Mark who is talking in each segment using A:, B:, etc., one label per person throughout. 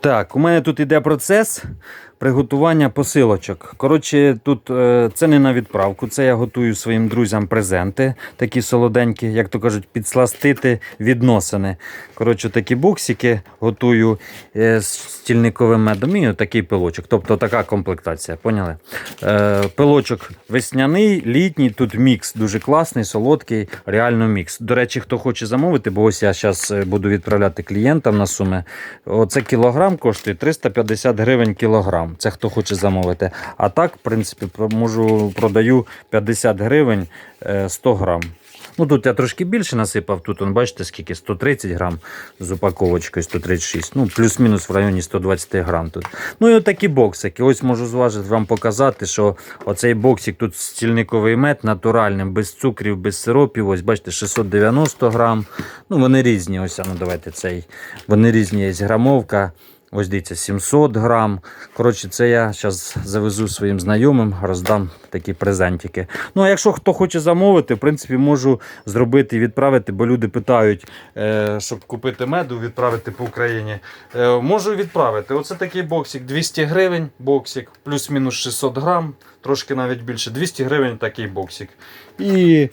A: Так, у мене тут іде процес приготування посилочок. Коротше, тут е, це не на відправку, це я готую своїм друзям презенти, такі солоденькі, як то кажуть, підсластити відносини. Коротше, такі боксики готую е, з стільниковим медом і такий пилочок. Тобто така комплектація, поняли? Е, пилочок весняний, літній, тут мікс дуже класний, солодкий, реально мікс. До речі, хто хоче замовити, бо ось я зараз буду відправляти клієнтам на суми. Оце кілограм коштує 350 гривень кілограм. Це хто хоче замовити. А так, в принципі, можу продаю 50 гривень е, 100 грам. Ну тут я трошки більше насипав. Тут, он, бачите, скільки 130 грам з упаковочкою 136. Ну, плюс-мінус в районі 120 грам тут. Ну і отакі боксики. Ось можу зважити вам показати, що оцей боксик тут стільниковий мед натуральний, без цукрів, без сиропів. Ось бачите, 690 грам. Ну, вони різні. Ось, ну давайте цей. Вони різні, є грамовка. Ось дивіться, 700 грам. Коротше, це я зараз завезу своїм знайомим, роздам такі презентики. Ну, а якщо хто хоче замовити, в принципі, можу зробити і відправити, бо люди питають, е, щоб купити меду, відправити по Україні. Е, можу відправити. Оце такий боксик 200 гривень, боксик, плюс-мінус 600 грам, трошки навіть більше. 200 гривень такий боксик. І,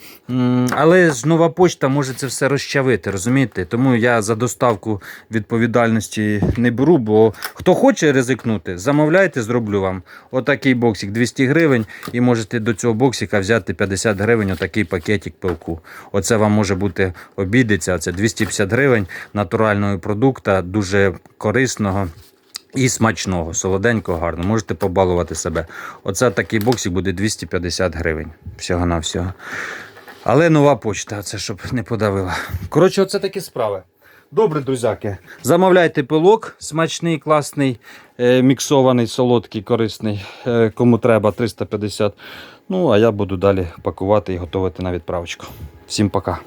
A: але ж нова почта може це все розчавити, розумієте? Тому я за доставку відповідальності не беру, бо хто хоче ризикнути, замовляйте, зроблю вам. Отакий боксик 200 гривень, і можете до цього боксика взяти 50 гривень, отакий пакетик пилку. Оце вам може бути обідиться. Це 250 гривень натурального продукту, дуже корисного. І смачного, солоденького, гарно. Можете побалувати себе. Оце такий боксик буде 250 гривень. Всього на всього. Але нова почта, це щоб не подавила. Коротше, оце такі справи. Добре, друзяки. Замовляйте пилок, смачний, класний, е, міксований, солодкий, корисний. Е, кому треба 350. Ну, а я буду далі пакувати і готувати на відправочку. Всім пока.